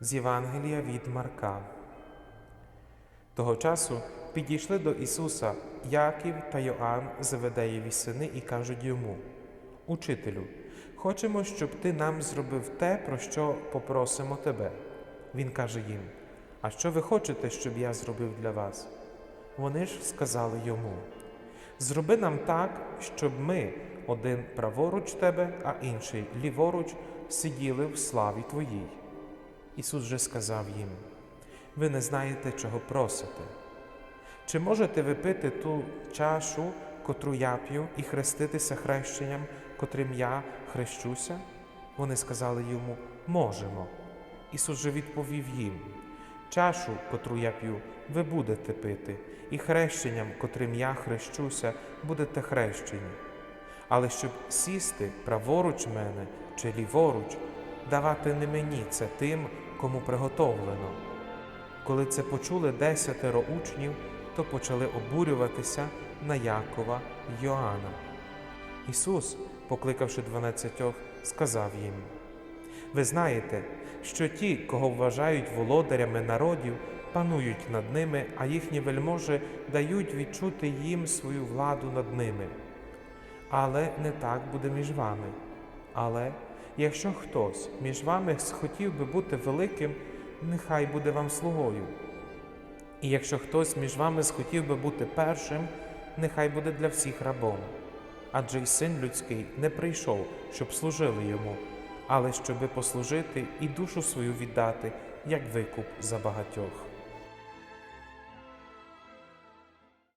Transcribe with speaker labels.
Speaker 1: З Євангелія від Марка. Того часу підійшли до Ісуса Яків та Йоанн Заведеєві сини і кажуть йому: Учителю, хочемо, щоб ти нам зробив те, про що попросимо тебе. Він каже їм: А що ви хочете, щоб я зробив для вас? Вони ж сказали йому: Зроби нам так, щоб ми, один праворуч тебе, а інший ліворуч, сиділи в славі Твоїй. Ісус же сказав їм: Ви не знаєте, чого просите. Чи можете ви пити ту чашу, котру я п'ю, і хреститися хрещенням, котрим я хрещуся? Вони сказали йому Можемо. Ісус же відповів їм: Чашу, котру я п'ю, ви будете пити, і хрещенням, котрим я хрещуся, будете хрещені. Але щоб сісти праворуч мене чи ліворуч, давати не мені це тим, кому приготовлено. Коли це почули десятеро учнів, то почали обурюватися на Якова Йоанна. Ісус, покликавши дванадцятьох, сказав їм: Ви знаєте, що ті, кого вважають володарями народів, панують над ними, а їхні вельможі дають відчути їм свою владу над ними. Але не так буде між вами. Але якщо хтось між вами схотів би бути великим, нехай буде вам слугою. І якщо хтось між вами схотів би бути першим, нехай буде для всіх рабом. Адже й син людський не прийшов, щоб служили йому, але щоби послужити і душу свою віддати, як викуп за багатьох.